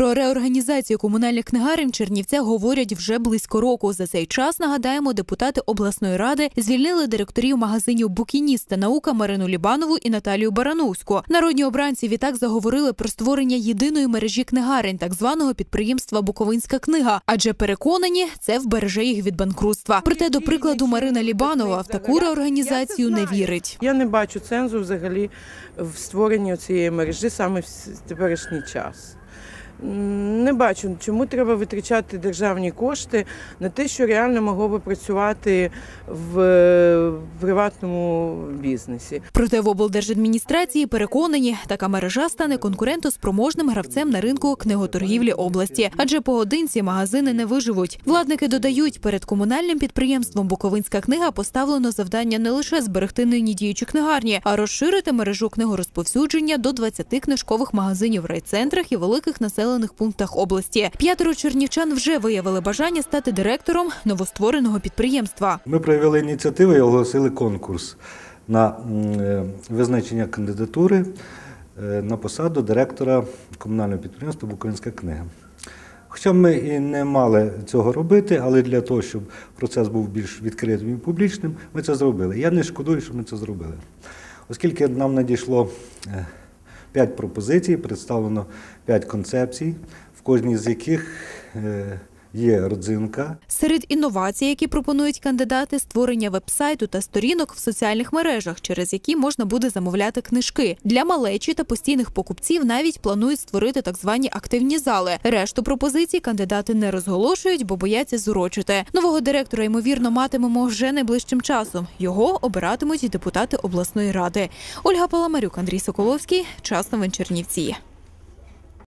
Про реорганізацію комунальних книгарень в Чернівцях говорять вже близько року. За цей час нагадаємо, депутати обласної ради звільнили директорів магазинів Букініст та наука Марину Лібанову і Наталію Барановську. Народні обранці відтак заговорили про створення єдиної мережі книгарень, так званого підприємства Буковинська книга, адже переконані, це вбереже їх від банкрутства. Проте, до прикладу, Марина Лібанова в таку реорганізацію не вірить. Я не бачу цензу взагалі в створенні цієї мережі саме в теперішній час. Не бачу, чому треба витрачати державні кошти на те, що реально могло би працювати в приватному бізнесі. Проте в облдержадміністрації переконані, така мережа стане конкурентоспроможним гравцем на ринку книготоргівлі області, адже поодинці магазини не виживуть. Владники додають, перед комунальним підприємством Буковинська книга поставлено завдання не лише зберегти нині діючі книгарні, а розширити мережу книгорозповсюдження до 20 книжкових магазинів в райцентрах і великих населених пунктах області. П'ятеро чернівчан вже виявили бажання стати директором новоствореного підприємства. Ми проявили ініціативу і оголосили конкурс на е, визначення кандидатури е, на посаду директора комунального підприємства Буковинська книга. Хоча ми і не мали цього робити, але для того, щоб процес був більш відкритим і публічним, ми це зробили. Я не шкодую, що ми це зробили. Оскільки нам надійшло е, п'ять пропозицій, представлено п'ять концепцій, в кожній з яких е, є родзинка, Серед інновацій, які пропонують кандидати, створення вебсайту та сторінок в соціальних мережах, через які можна буде замовляти книжки. Для малечі та постійних покупців навіть планують створити так звані активні зали. Решту пропозицій кандидати не розголошують, бо бояться зурочити. Нового директора ймовірно матимемо вже найближчим часом. Його обиратимуть і депутати обласної ради. Ольга Паламарюк, Андрій Соколовський. Час новин Чернівці.